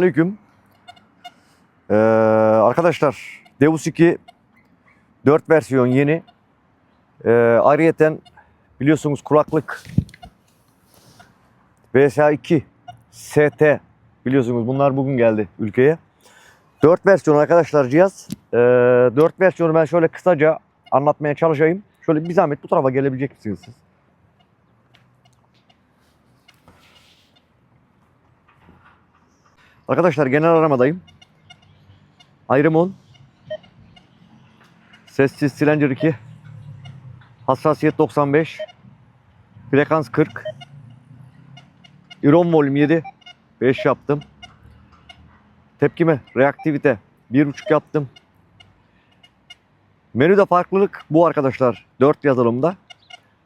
Aleyküm. Ee, arkadaşlar Deus 2 4 versiyon yeni. Ee, ayrıyeten biliyorsunuz kulaklık VSA 2 ST biliyorsunuz bunlar bugün geldi ülkeye. 4 versiyon arkadaşlar cihaz. Ee, 4 versiyonu ben şöyle kısaca anlatmaya çalışayım. Şöyle bir zahmet bu tarafa gelebilecek misiniz siz? Arkadaşlar genel aramadayım. Ayrım 10. Sessiz Silencer 2. Hassasiyet 95. Frekans 40. İron volüm 7. 5 yaptım. Tepkime, reaktivite 1.5 yaptım. Menüde farklılık bu arkadaşlar 4 yazılımda.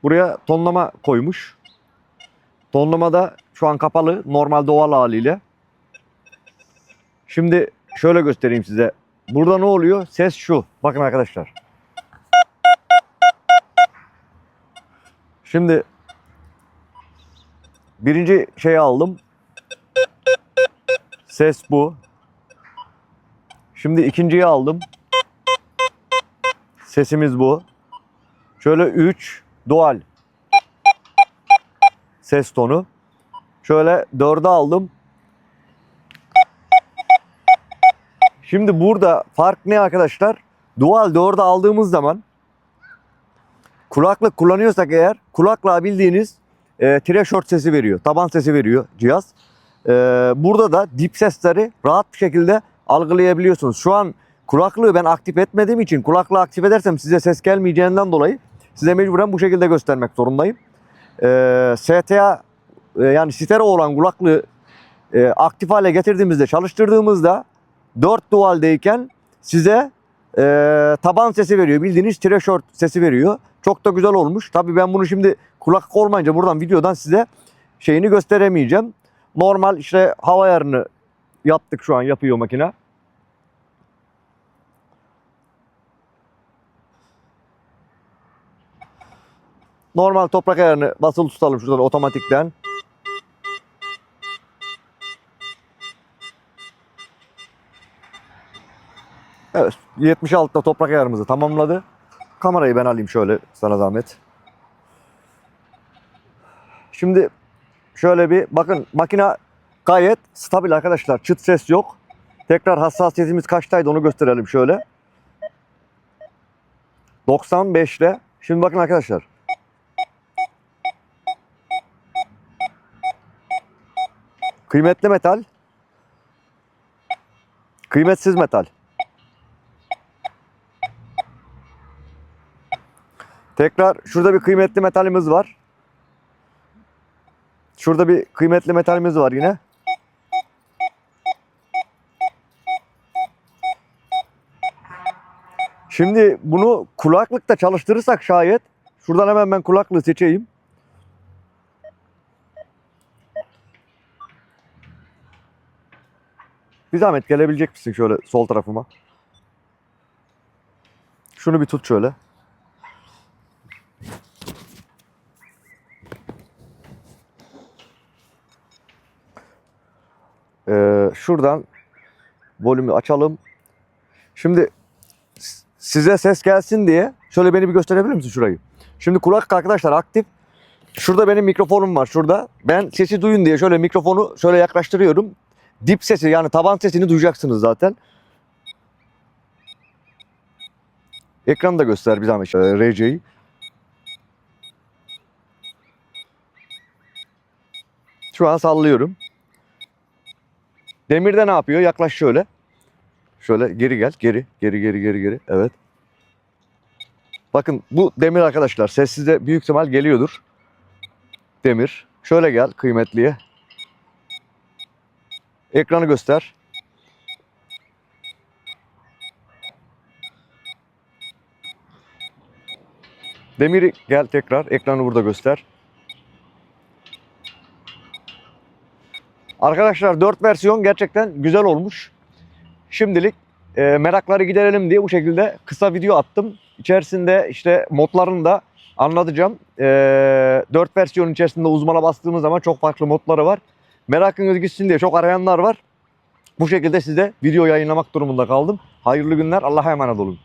Buraya tonlama koymuş. Tonlamada şu an kapalı normal doğal haliyle. Şimdi şöyle göstereyim size. Burada ne oluyor? Ses şu. Bakın arkadaşlar. Şimdi birinci şeyi aldım. Ses bu. Şimdi ikinciyi aldım. Sesimiz bu. Şöyle 3 doğal ses tonu. Şöyle 4'e aldım. Şimdi burada fark ne arkadaşlar? Dual 4'e aldığımız zaman kulaklık kullanıyorsak eğer kulaklığa bildiğiniz e, threshold sesi veriyor. Taban sesi veriyor cihaz. E, burada da dip sesleri rahat bir şekilde algılayabiliyorsunuz. Şu an kulaklığı ben aktif etmediğim için kulaklığı aktif edersem size ses gelmeyeceğinden dolayı size mecburen bu şekilde göstermek zorundayım. E, STA e, yani stereo olan kulaklığı e, aktif hale getirdiğimizde çalıştırdığımızda 4 dualdeyken size e, taban sesi veriyor. Bildiğiniz threshold sesi veriyor. Çok da güzel olmuş. Tabii ben bunu şimdi kulaklık olmayınca buradan videodan size şeyini gösteremeyeceğim. Normal işte hava ayarını yaptık şu an yapıyor makine. Normal toprak ayarını basılı tutalım şuradan otomatikten. Evet 76'da toprak ayarımızı tamamladı. Kamerayı ben alayım şöyle sana zahmet. Şimdi şöyle bir bakın makine gayet stabil arkadaşlar. Çıt ses yok. Tekrar hassasiyetimiz kaçtaydı onu gösterelim şöyle. 95'te. Şimdi bakın arkadaşlar. Kıymetli metal. Kıymetsiz metal. Tekrar şurada bir kıymetli metalimiz var. Şurada bir kıymetli metalimiz var yine. Şimdi bunu kulaklıkta çalıştırırsak şayet şuradan hemen ben kulaklığı seçeyim. Bir zahmet gelebilecek misin şöyle sol tarafıma? Şunu bir tut şöyle. Ee, şuradan volümü açalım. Şimdi size ses gelsin diye şöyle beni bir gösterebilir misin şurayı? Şimdi kulak arkadaşlar aktif. Şurada benim mikrofonum var şurada. Ben sesi duyun diye şöyle mikrofonu şöyle yaklaştırıyorum. Dip sesi yani taban sesini duyacaksınız zaten. Ekranı da göster bir zahmet. Ee, RC'yi. Şu an sallıyorum. Demirde ne yapıyor? Yaklaş şöyle. Şöyle geri gel. Geri, geri, geri, geri, geri. Evet. Bakın bu demir arkadaşlar. Sessizde büyük ihtimal geliyordur. Demir. Şöyle gel kıymetliye. Ekranı göster. Demiri gel tekrar. Ekranı burada göster. Arkadaşlar 4 versiyon gerçekten güzel olmuş. Şimdilik e, merakları giderelim diye bu şekilde kısa video attım. İçerisinde işte modlarını da anlatacağım. E, 4 versiyonun içerisinde uzmana bastığımız zaman çok farklı modları var. Merakınız gitsin diye çok arayanlar var. Bu şekilde size video yayınlamak durumunda kaldım. Hayırlı günler. Allah'a emanet olun.